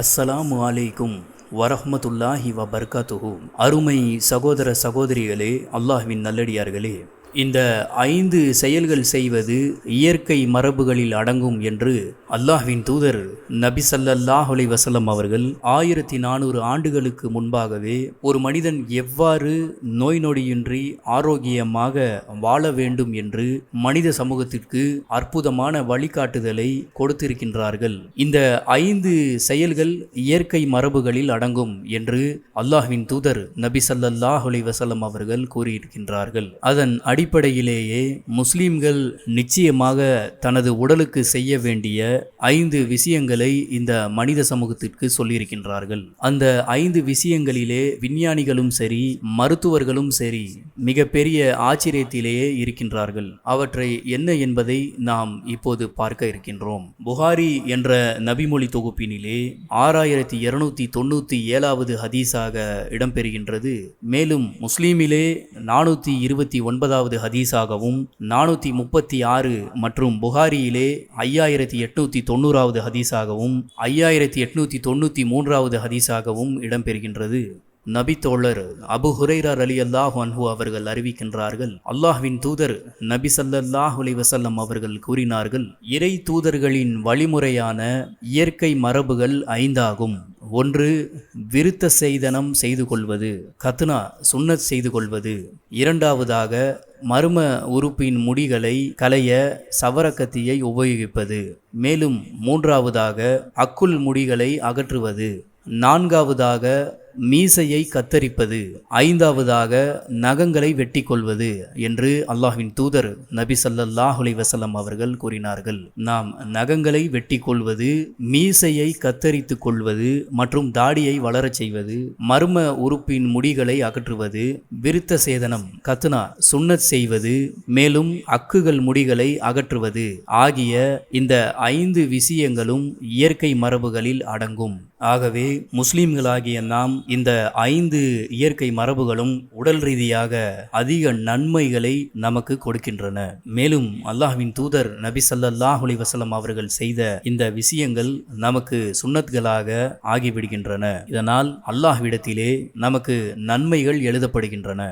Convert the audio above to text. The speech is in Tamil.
அஸ்ஸலாமு அலைக்கும் வரஹமத்துல்லாஹி வ அருமை சகோதர சகோதரிகளே அல்லாஹ்வின் நல்லடியார்களே இந்த ஐந்து செயல்கள் செய்வது இயற்கை மரபுகளில் அடங்கும் என்று அல்லாஹ்வின் தூதர் நபி சல்லல்லாஹ் வசலம் அவர்கள் ஆயிரத்தி நானூறு ஆண்டுகளுக்கு முன்பாகவே ஒரு மனிதன் எவ்வாறு நோய் நொடியின்றி ஆரோக்கியமாக வாழ வேண்டும் என்று மனித சமூகத்திற்கு அற்புதமான வழிகாட்டுதலை கொடுத்திருக்கின்றார்கள். இந்த ஐந்து செயல்கள் இயற்கை மரபுகளில் அடங்கும் என்று அல்லாஹ்வின் தூதர் நபி சல்லல்லாஹ் வசலம் அவர்கள் கூறியிருக்கின்றார்கள். அதன் அடி அடிப்படையிலேயே முஸ்லீம்கள் நிச்சயமாக தனது உடலுக்கு செய்ய வேண்டிய ஐந்து விஷயங்களை இந்த மனித சமூகத்திற்கு சொல்லியிருக்கின்றார்கள். அந்த ஐந்து விஷயங்களிலே விஞ்ஞானிகளும் சரி மருத்துவர்களும் சரி மிகப்பெரிய ஆச்சரியத்திலேயே இருக்கின்றார்கள். அவற்றை என்ன என்பதை நாம் இப்போது பார்க்க இருக்கின்றோம். புகாரி என்ற நபிமொழி தொகுப்பினிலே ஆறாயிரத்தி இருநூத்தி தொண்ணூத்தி ஏழாவது ஹதீஸாக இடம்பெறுகின்றது. மேலும் முஸ்லீமிலே நானூத்தி இருபத்தி ஒன்பதாவது ஹதீஸாகவும் நானூத்தி முப்பத்தி ஆறு மற்றும் புகாரியிலே ஐயாயிரத்தி எட்நூத்தி தொண்ணூறாவது ஹதீஸாகவும் ஐயாயிரத்தி எட்நூத்தி தொண்ணூத்தி மூன்றாவது ஹதீஸாகவும் இடம்பெறுகின்றது. நபி தோழர் அபு ஹுரைரார் அலி அல்லாஹ் அன்ஹு அவர்கள் அறிவிக்கின்றார்கள் அல்லாஹ்வின் தூதர் நபி சல்லல்லாஹ் அலைஹி அவர்கள் கூறினார்கள் இறை தூதர்களின் வழிமுறையான இயற்கை மரபுகள் ஐந்தாகும். ஒன்று விருத்த செய்தனம் செய்து கொள்வது கத்னா சுன்னத் செய்து கொள்வது இரண்டாவதாக மர்ம உறுப்பின் முடிகளை களைய சவரக்கத்தியை உபயோகிப்பது. மேலும் மூன்றாவதாக அக்குள் முடிகளை அகற்றுவது. நான்காவதாக மீசையை கத்தரிப்பது ஐந்தாவதாக நகங்களை வெட்டி கொள்வது என்று அல்லாஹின் தூதர் நபி ஸல்லல்லாஹு வசலம் அவர்கள் கூறினார்கள். நாம் நகங்களை வெட்டி கொள்வது மீசையை கத்தரித்து கொள்வது மற்றும் தாடியை வளரச் செய்வது மர்ம உறுப்பின் முடிகளை அகற்றுவது விருத்த சேதனம் கத்னா சுண்ணத் செய்வது மேலும் அக்குகள் முடிகளை அகற்றுவது ஆகிய இந்த ஐந்து விஷயங்களும் இயற்கை மரபுகளில் அடங்கும். ஆகவே முஸ்லிம்களாகிய நாம் இந்த ஐந்து இயற்கை மரபுகளும் உடல் ரீதியாக அதிக நன்மைகளை நமக்கு கொடுக்கின்றன. மேலும் அல்லாஹ்வின் தூதர் நபி ஸல்லல்லாஹு வசலம் அவர்கள் செய்த இந்த விஷயங்கள் நமக்கு சுன்னத்களாக ஆகிவிடுகின்றன. இதனால் அல்லாஹ்விடத்திலே நமக்கு நன்மைகள் எழுதப்படுகின்றன.